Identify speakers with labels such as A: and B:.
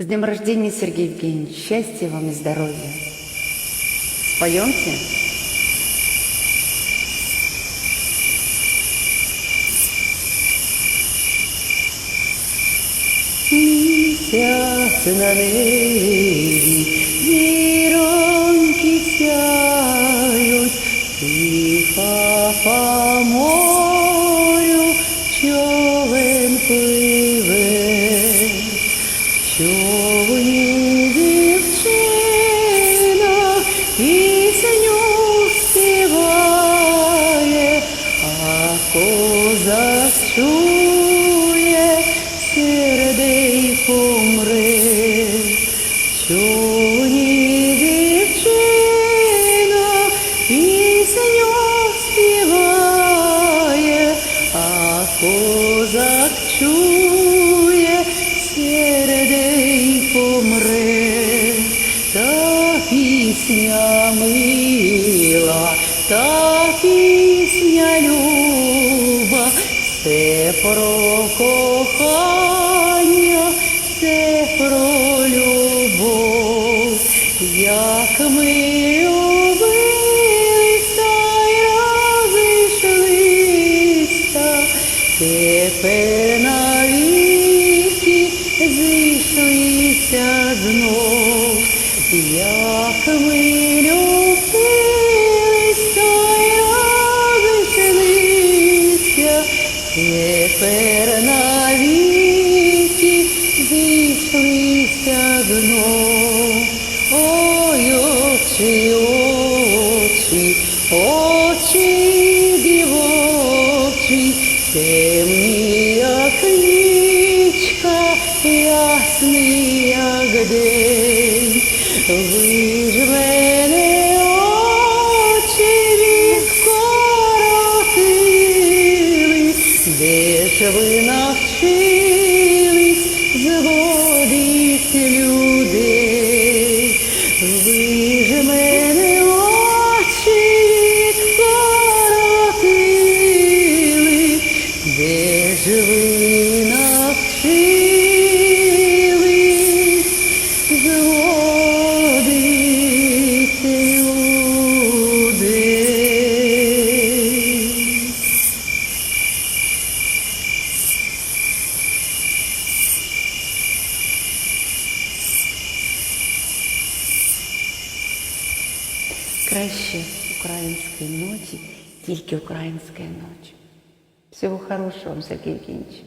A: С днем рождения, Сергей Евгеньевич. Счастья вам и здоровья. Споемте? Місяць на небі, та пісня люба, все про кохання, все про любов, як ми любилися й розійшлися, тепер навіки зійшлися знов, як ми любилися тепер навіки зійшлися знов. Ой, очі, очі, очі дівочі, темні, як нічка, ясний, як день. Краще української ночі, тільки української ночі. Всього хорошого вам, Сергій Євгеньевич.